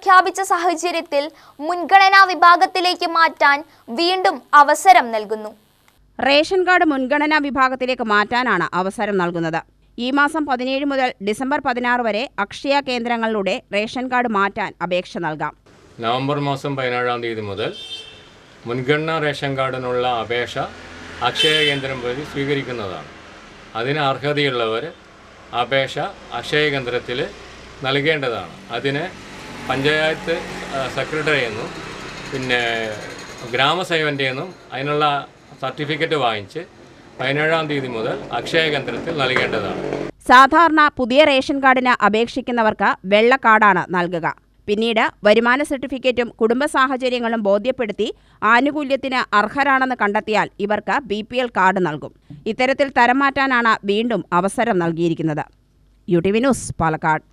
പ്രഖ്യാപിച്ച സാഹചര്യത്തിൽ മുൻഗണനാ വിഭാഗത്തിലേക്ക് മാറ്റാൻ വീണ്ടും അവസരം നൽകുന്നു. റേഷൻ കാർഡ് മുൻഗണനാ വിഭാഗത്തിലേക്ക് മാറ്റാനാണ് അവസരം നൽകുന്നത്. ഈ മാസം പതിനേഴ് മുതൽ ഡിസംബർ പതിനാറ് വരെ അക്ഷയ കേന്ദ്രങ്ങളിലൂടെ റേഷൻ കാർഡ് മാറ്റാൻ അപേക്ഷ നൽകാം. നവംബർ മാസം പതിനേഴാം തീയതി മുതൽ മുൻഗണനാ റേഷൻ കാർഡിനുള്ള അപേക്ഷ അക്ഷയ കേന്ദ്രം വഴി സ്വീകരിക്കുന്നതാണ്. അതിന് അർഹതയുള്ളവർ അപേക്ഷ അക്ഷയ കേന്ദ്രത്തിൽ നൽകേണ്ടതാണ്. അതിന് പഞ്ചായത്ത് സെക്രട്ടറി എന്നും പിന്നെ ഗ്രാമസേവന്റെ എന്നും അതിനുള്ള സർട്ടിഫിക്കറ്റ് വാങ്ങിച്ച് പതിനേഴാം തീയതി മുതൽ അക്ഷയ കേന്ദ്രത്തിൽ നൽകേണ്ടതാണ്. സാധാരണ പുതിയ റേഷൻ കാർഡിന് അപേക്ഷിക്കുന്നവർക്ക് വെള്ള കാർഡാണ് നൽകുക. പിന്നീട് വരുമാന സർട്ടിഫിക്കറ്റും കുടുംബ സാഹചര്യങ്ങളും ബോധ്യപ്പെടുത്തി ആനുകൂല്യത്തിന് അർഹരാണെന്ന് കണ്ടെത്തിയാൽ ഇവർക്ക് ബി പി എൽ കാർഡ് നൽകും. ഇത്തരത്തിൽ തരം മാറ്റാനാണ് വീണ്ടും അവസരം നൽകിയിരിക്കുന്നത്. U T V news Palakkad.